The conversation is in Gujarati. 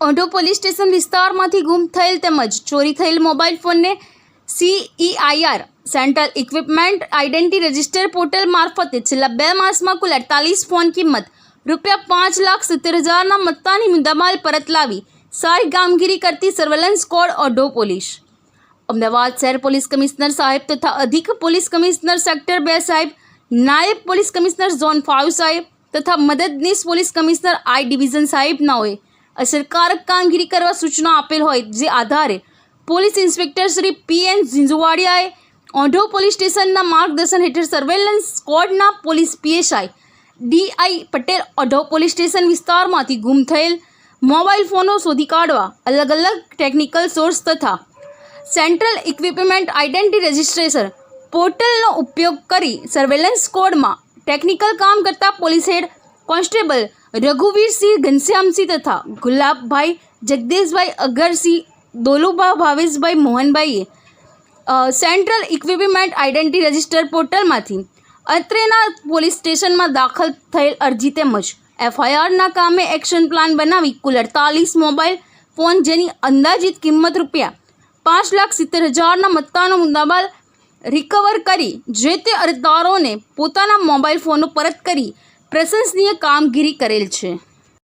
ઓઢો પોલીસ સ્ટેશન વિસ્તારમાંથી ગુમ થયેલ તેમજ ચોરી થયેલ મોબાઈલ ફોનને CEIR central equipment identity register portal મારફતે છેલ્લા બે માસમાં કુલ અડતાલીસ ફોન કિંમત રૂપિયા પાંચ લાખ સિત્તેર હજારના મત્તાની મુદ્દામાલ પરત લાવી સારી કામગીરી કરતી સર્વેલન્સ સ્કોડ ઓઢો પોલીસ. અમદાવાદ શહેર પોલીસ કમિશનર સાહેબ તથા અધિક પોલીસ કમિશનર સેક્ટર બે સાહેબ, નાયબ પોલીસ કમિશનર ઝોન ફાઇવ સાહેબ તથા મદદનીશ પોલીસ કમિશનર આઈ ડિવિઝન સાહેબનાઓએ અસરકારક કામગીરી કરવા સૂચના આપેલ હોય જે આધારે police inspector Shri P N ઝિંઝુવાડિયાએ ઓઢો પોલીસ સ્ટેશનના માર્ગદર્શન હેઠળ સર્વેલન્સ સ્ક્વોડના police PSI D I Patel ઓઢો police station વિસ્તારમાંથી ગુમ થયેલ મોબાઈલ ફોનો શોધી કાઢવા અલગ અલગ ટેકનિકલ સોર્સ તથા સેન્ટ્રલ ઇક્વિપમેન્ટ આઇડેન્ટિટી રજિસ્ટ્રેશન પોર્ટલનો ઉપયોગ કરી સર્વેલન્સ કોડમાં ટેકનિકલ કામ કરતા police head constable Raghuvirsinh Ghanshyamsinh તથા ગુલાબભાઈ જગદીશભાઈ અગરસિંહ દોલુભા ભાવેશભાઈ મોહનભાઈએ સેન્ટ્રલ ઇક્વિપમેન્ટ આઇડેન્ટિટી રજિસ્ટર પોર્ટલમાંથી અત્રેના પોલીસ સ્ટેશનમાં દાખલ થયેલ અરજી તેમજ એફઆઈઆરના કામે એક્શન પ્લાન બનાવી કુલ અડતાલીસ મોબાઈલ ફોન જેની અંદાજિત કિંમત રૂપિયા પાંચ લાખ સિત્તેર હજારના મત્તાનો મુદ્દાબાદ રિકવર કરી જે તે અરજદારોને પોતાના મોબાઈલ ફોનો પરત કરી પ્રશંસનીય કામગીરી કરેલ છે.